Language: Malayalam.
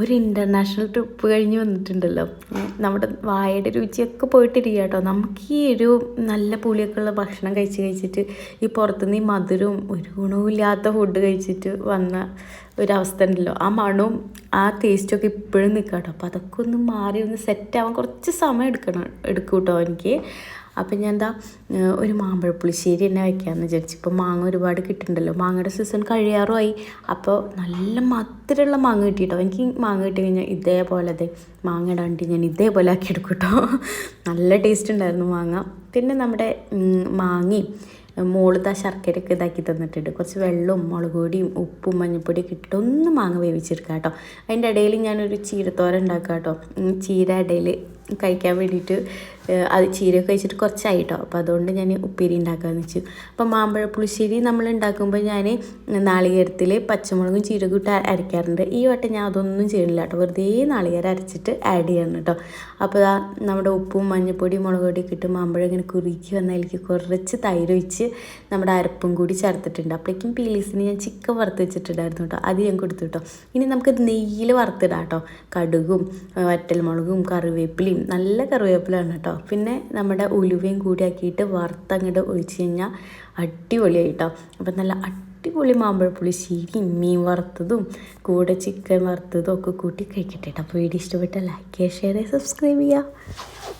ഒരു ഇന്റർനാഷണൽ ട്രിപ്പ് കഴിഞ്ഞ് വന്നിട്ടുണ്ടല്ലോ. നമ്മുടെ വായയുടെ രുചിയൊക്കെ പോയിട്ടിരിക്കുക കേട്ടോ. നമുക്ക് ഈ ഒരു നല്ല പുളിയൊക്കെ ഉള്ള ഭക്ഷണം കഴിച്ച് കഴിച്ചിട്ട് ഈ പുറത്തുനിന്ന് ഈ മധുരവും ഒരു ഗുണവും ഇല്ലാത്ത ഫുഡ് കഴിച്ചിട്ട് വന്ന ഒരവസ്ഥ ഉണ്ടല്ലോ. ആ മണവും ആ ടേസ്റ്റൊക്കെ ഇപ്പോഴും നിൽക്കാം കേട്ടോ. അപ്പോൾ അതൊക്കെ ഒന്ന് മാറി ഒന്ന് സെറ്റ് ആവാൻ കുറച്ച് സമയം എടുക്കണം എടുക്കും കേട്ടോ എനിക്ക്. അപ്പം ഞാൻ എന്താ ഒരു മാമ്പഴ പുളിശ്ശേരി തന്നെ വയ്ക്കാമെന്ന് വിചാരിച്ചു. ഇപ്പോൾ മാങ്ങ ഒരുപാട് കിട്ടുന്നുണ്ടല്ലോ മാങ്ങയുടെ സീസൺ കഴിയാറുമായി. അപ്പോൾ നല്ല മധുരമുള്ള മാങ്ങ കിട്ടിയിട്ടോ എനിക്ക് മാങ്ങ കിട്ടി കഴിഞ്ഞാൽ ഇതേപോലെ അതെ മാങ്ങ ഇടാണ്ട് ഞാൻ ഇതേപോലെ ആക്കി എടുക്കും കേട്ടോ നല്ല ടേസ്റ്റ് ഉണ്ടായിരുന്നു മാങ്ങ. പിന്നെ നമ്മുടെ മാങ്ങി മോളിത് ആ ശർക്കരയൊക്കെ ഇതാക്കി തന്നിട്ടുണ്ട്. കുറച്ച് വെള്ളവും മുളക് പൊടിയും ഉപ്പും മഞ്ഞൾപ്പൊടിയൊക്കെ ഇട്ടിട്ട് ഒന്ന് മാങ്ങ വേവിച്ചെടുക്കുക കേട്ടോ അതിന്റെ ഇടയിൽ ഞാനൊരു ചീരത്തോര ഉണ്ടാക്കുക കേട്ടോ ചീര ഇടയിൽ കഴിക്കാൻ വേണ്ടിയിട്ട് അത് ചീരയൊക്കെ കഴിച്ചിട്ട് കുറച്ചായി കേട്ടോ അപ്പോൾ അതുകൊണ്ട് ഞാൻ ഉപ്പേരി ഉണ്ടാക്കാമെന്ന് വെച്ചു. അപ്പോൾ മാമ്പഴ പുളിശ്ശേരി നമ്മൾ ഉണ്ടാക്കുമ്പോൾ ഞാൻ നാളികേരത്തിൽ പച്ചമുളകും ചീരകും ഇട്ട് അരയ്ക്കാറുണ്ട് ഈ വട്ടം ഞാൻ അതൊന്നും ചെയ്യണില്ല കേട്ടോ. വെറുതെ നാളികേരം അരച്ചിട്ട് ആഡ് ചെയ്യണം കേട്ടോ. അപ്പോൾ നമ്മുടെ ഉപ്പും മഞ്ഞൾപ്പൊടിയും മുളക് പൊടിയൊക്കെ ഇട്ട് മാമ്പഴം ഇങ്ങനെ കുറുക്കി വന്നതിലേക്ക് കുറച്ച് തൈര് ഒഴിച്ച് നമ്മുടെ അരപ്പും കൂടി ചേർത്തിട്ടുണ്ട്. അപ്പോഴേക്കും പീലീസിന് ഞാൻ ചിക്കൻ വറുത്ത് വെച്ചിട്ടുണ്ടായിരുന്നു കേട്ടോ. അത് ഞാൻ കൊടുത്തു കേട്ടോ. ഇനി നമുക്ക് നെയ്യിൽ വറുത്തിടാം കേട്ടോ. കടുകും വറ്റൽമുളകും കറിവേപ്പിലയും നല്ല കറിവേപ്പിലാണ് കേട്ടോ. പിന്നെ നമ്മുടെ ഉലുവയും കൂടി ആക്കിയിട്ട് വറുത്തങ്ങോട്ട് ഒഴിച്ച് കഴിഞ്ഞാൽ അടിപൊളിയായി കേട്ടോ അപ്പം നല്ല അടിപൊളി മാമ്പഴ പുളിശ്ശേരിയും മീൻ വറുത്തതും കൂടെ ചിക്കൻ വറുത്തതും ഒക്കെ കൂട്ടി കഴിക്കട്ടെ കേട്ടോ. അപ്പോൾ വീഡിയോ ഇഷ്ടപ്പെട്ട ലൈക്ക് ചെയ്യുക ഷെയർ ചെയ്യുക സബ്സ്ക്രൈബ് ചെയ്യുക